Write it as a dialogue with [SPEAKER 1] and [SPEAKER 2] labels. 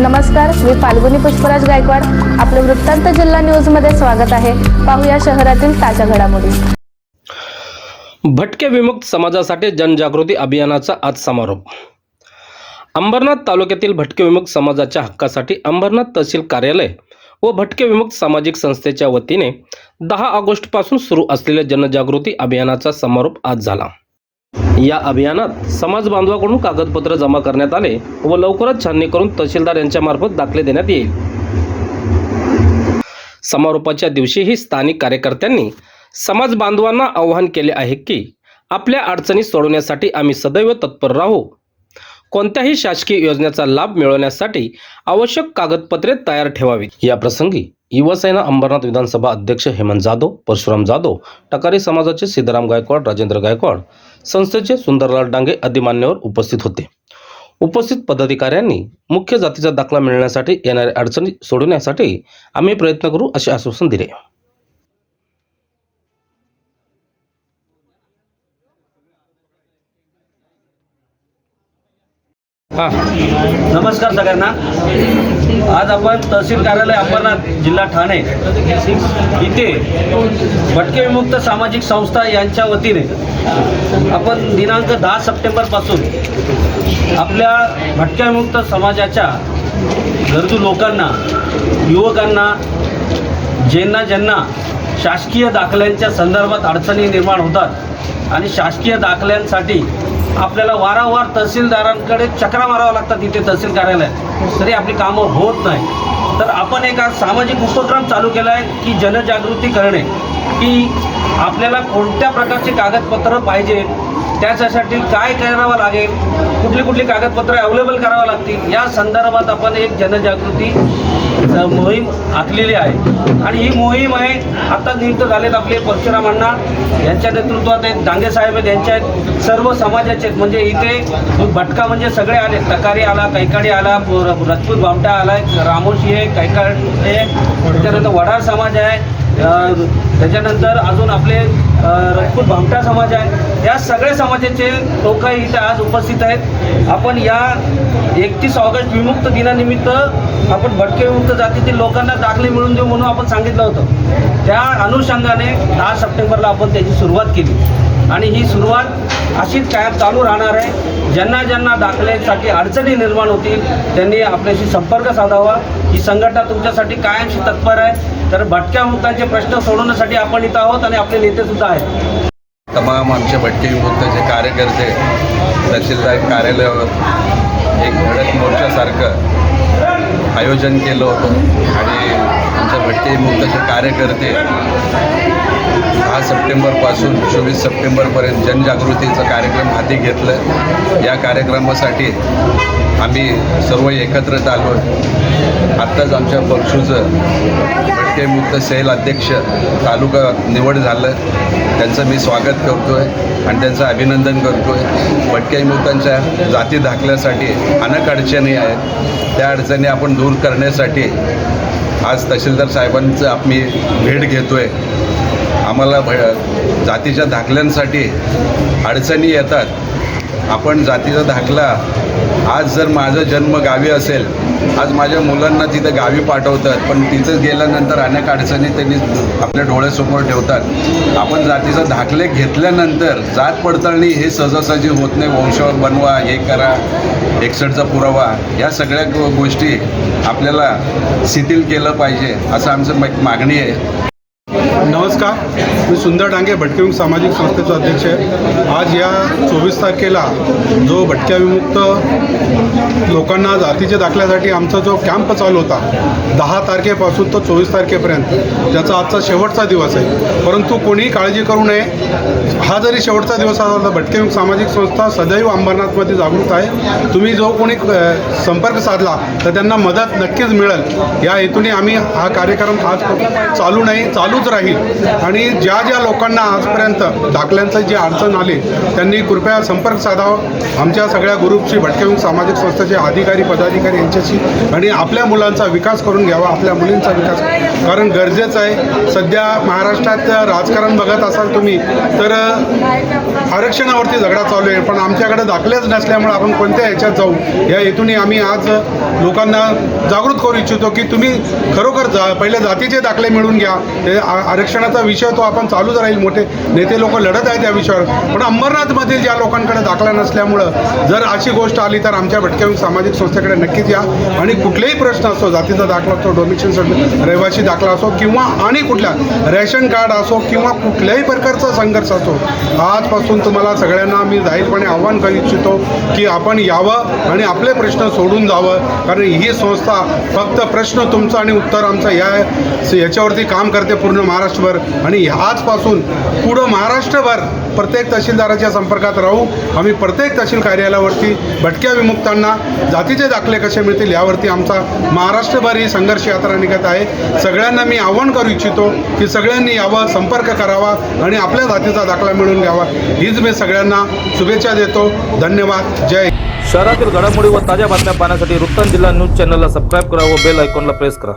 [SPEAKER 1] नमस्कार मी फाल्गुनी पुष्पराज गायकवाड. आपलं वृत्तांत जिल्हा न्यूजमध्ये स्वागत आहे. पाहूया शहरातील ताज्या घडामोडी.
[SPEAKER 2] भटके विमुक्त समाजासाठी जनजागृती अभियानाचा आज समारोप. अंबरनाथ तालुक्यातील भटके विमुक्त समाजाच्या हक्कासाठी अंबरनाथ तहसील कार्यालय व भटके विमुक्त सामाजिक संस्थेच्या वतीने दहा ऑगस्टपासून सुरू असलेल्या जनजागृती अभियानाचा समारोप आज झाला. या अभियानात समाज बांधवाकडून कागदपत्र जमा करण्यात आले व लवकरच छाननी करून तहसीलदार यांच्यामार्फत दाखले देण्यात येईल. समारोपाच्या दिवशीही स्थानिक कार्यकर्त्यांनी समाज बांधवांना आवाहन केले आहे की आपल्या अडचणी सोडवण्यासाठी आम्ही सदैव तत्पर राहू. कोणत्याही शासकीय योजनेचा लाभ मिळवण्यासाठी आवश्यक कागदपत्रे तयार ठेवावीत. या प्रसंगी युवासेना अंबरनाथ विधानसभा अध्यक्ष हेमंत जाधव परशुराम जाधव टकारी समाजाचे सिद्धराम गायकवाड राजेंद्र गायकवाड संस्थेचे सुंदरलाल डांगे आदी मान्यवर उपस्थित होते. उपस्थित पदाधिकाऱ्यांनी मुख्य जातीचा दाखला मिळण्यासाठी येणाऱ्या अडचणी सोडवण्यासाठी आम्ही प्रयत्न करू असे आश्वासन दिले. हां.
[SPEAKER 3] नमस्कार सगळ्यांना. आज आपण तहसील कार्यालय अंबरनाथ जिल्हा ठाणे इथे भटके विमुक्त सामाजिक संस्था यांच्या वतीने आपण दिनांक दहा सप्टेंबरपासून आपल्या भटक्या विमुक्त समाजाच्या गरजू लोकांना युवकांना ज्यांना ज्यांना शासकीय दाखल्यांच्या संदर्भात अडचणी निर्माण होतात आणि शासकीय दाखल्यांसाठी आपल्याला वारंवार तहसीलदारांकडे चक्रा मारावं लागतात इथे तहसील कार्यालयात. तरी आपली कामं होत नाही. तर आपण एक आज सामाजिक उपक्रम चालू केला आहे की जनजागृती करणे. की आपल्याला कोणत्या प्रकारचे कागदपत्र पाहिजे? त्याच्यासाठी काय करावं लागेल? कुठली कुठली कागदपत्र अवेलेबल करावं लागतील? या संदर्भात आपण एक जनजागृती मोहीम आखलेली आहे. आणि ही मोहीम आहे आता नियुक्त झालेत आपले परशुराम अण्णा यांच्या नेतृत्वात आहेत दांगे साहेब आहेत यांच्या आहेत सर्व समाजाचे आहेत. म्हणजे इथे भटका म्हणजे सगळे आले तकारी आला कैकाडी आला रजपूत राजपूत बामटा आला रामोशी आहे कैकाडी आहे त्याच्यानंतर वडार समाज आहे त्याच्यानंतर अजून आपले अ, राजपूत भामटा समाज आहे. या सगळ्या समाजाचे लोकही इथे आज उपस्थित आहेत. आपण या एकतीस ऑगस्ट विमुक्त दिनानिमित्त आपण भटके विमुक्त जातीतील लोकांना दाखले मिळून देऊ म्हणून आपण सांगितलं होतं. त्या अनुषंगाने दहा सप्टेंबरला आपण त्याची सुरुवात केली. आणि ही सुरुवात अशीच कायम चालू राहणार आहे. ज्यांना ज्यांना दाखल्यासाठी अडचणी निर्माण होतील त्यांनी आपल्याशी संपर्क साधावा. ही संघटना तुमच्यासाठी कायमशी तत्पर आहे. तर भटक्या मुक्तांचे प्रश्न सोडवण्यासाठी आपण इथं आहोत आणि आपले नेतेसुद्धा आहेत.
[SPEAKER 4] तमाम आमचे भटके विमुक्तचे कार्यकर्ते तहसीलदार कार्यालयावर एक धडक मोर्चासारखं आयोजन केलं होतं. आणि ते भटके कार्यकर्ते दहा सप्टेंबरपासून चोवीस सप्टेंबरपर्यंत जनजागृतीचा कार्यक्रम हाती घेतलं. या कार्यक्रमासाठी आम्ही सर्व एकत्रित आलो. आत्ताच आमच्या पक्षूचं भटके मुक्त सेल अध्यक्ष तालुका निवड झालं. त्यांचं मी स्वागत करतो आहे आणि त्यांचं अभिनंदन करतो आहे भटके मुक्तांच्या जाती दाखल्यासाठी अनेक अडचणी आहेत. त्या अडचणी आपण दूर करण्यासाठी आज तहसीलदार साहेबांचं आम्ही भेट घेतो आहे आम्हाला भ जातीच्या दाखल्यांसाठी अडचणी येतात. आपण जातीचा दाखला आज जर माझा जन्म गावी असेल आज माझ्या मुलांना तिथं गावी पाठवतात पण तिथं गेल्यानंतर अनेक अडचणी त्यांनी आपल्या डोळ्यासमोर ठेवतात. आपण जातीचा दाखले घेतल्यानंतर जात पडताळणी हे सहजासहजी होत नाही. वंशावर बनवा हे करा एकसठचा पुरावा या सगळ्या गोष्टी आपल्याला शिथिल केलं पाहिजे असं आमचं मागणी आहे.
[SPEAKER 5] नमस्कार मी सुंदर डांगे भटके सामाजिक संस्थेचा अध्यक्ष आहे. आज या चोवीस तारखेला जो भटक्याविमुक्त लोकांना जातीच्या दाखल्यासाठी आमचा जो कॅम्प चालू होता दहा तारखेपासून तो चोवीस तारखेपर्यंत ज्याचा आजचा शेवटचा दिवस आहे. परंतु कोणीही काळजी करू नये. हा जरी शेवटचा दिवस असला तर भटके सामाजिक संस्था सदैव अंबरनाथमध्ये जागृत आहे. तुम्ही जो कोणी संपर्क साधला तर त्यांना मदत नक्कीच मिळेल. या हेतूने आम्ही हा कार्यक्रम आज चालू नाही चालूच राहील. आणि ज्या ज्या लोकांना आजपर्यंत दाखल्यांचं जी अडचण आली त्यांनी कृपया संपर्क साधावा आमच्या सगळ्या ग्रुपशी भटकेविंग सामाजिक संस्थेचे अधिकारी पदाधिकारी यांच्याशी आणि आपल्या मुलांचा विकास करून घ्यावा आपल्या मुलींचा विकास. कारण गरजेचं आहे. सध्या महाराष्ट्रात राजकारण बघत असाल तुम्ही तर आरक्षणावरती झगडा चालू आहे. पण आमच्याकडे दाखलेच नसल्यामुळे आपण कोणत्या ह्याच्यात जाऊ? या हेतूने आम्ही आज लोकांना जागृत करू इच्छितो की तुम्ही खरोखर जा पहिले जातीचे दाखले मिळून घ्या. हे आ- आरक्षणाचा विषय तो आपण चालूच राहील. मोठे नेते लोक लढत आहेत त्या विषयावर. पण अंबरनाथमधील ज्या लोकांकडे दाखला नसल्यामुळं जर अशी गोष्ट आली तर आमच्या भटक्या सामाजिक संस्थेकडे नक्कीच या. आणि कुठलेही प्रश्न असो जातीचा दाखला असो डोमिशन रहिवासी दाखला असो किंवा आणि कुठल्या रेशन कार्ड असो किंवा कुठल्याही प्रकारचा संघर्ष असो आजपासून तुम्हाला सगळ्यांना मी जाहीरपणे आव्हान करू इच्छितो की आपण यावं आणि आपले प्रश्न सोडून जावं. कारण ही संस्था फक्त प्रश्न तुमचा आणि उत्तर आमचं या याच्यावरती काम करते पूर्ण महाराष्ट्र महाराष्ट्रभर आणि आजपासून पुढं महाराष्ट्रभर प्रत्येक तहसीलदाराच्या संपर्कात राहू. आम्ही प्रत्येक तहसील कार्यालयावरती भटक्या विमुक्तांना जातीचे दाखले कसे मिळतील यावरती आमचा महाराष्ट्रभर ही संघर्ष यात्रा निघत आहे. सगळ्यांना मी आव्हान करू इच्छितो की सगळ्यांनी यावं संपर्क करावा आणि आपल्या जातीचा दाखला मिळवून घ्यावा. हीच मी सगळ्यांना शुभेच्छा देतो. धन्यवाद. जय
[SPEAKER 6] शहरातील घडामोडी व ताज्या बातम्या पाहण्यासाठी वृत्तांत जिल्हा न्यूज चॅनलला सबस्क्राईब करा व बेल आयकॉनला प्रेस करा.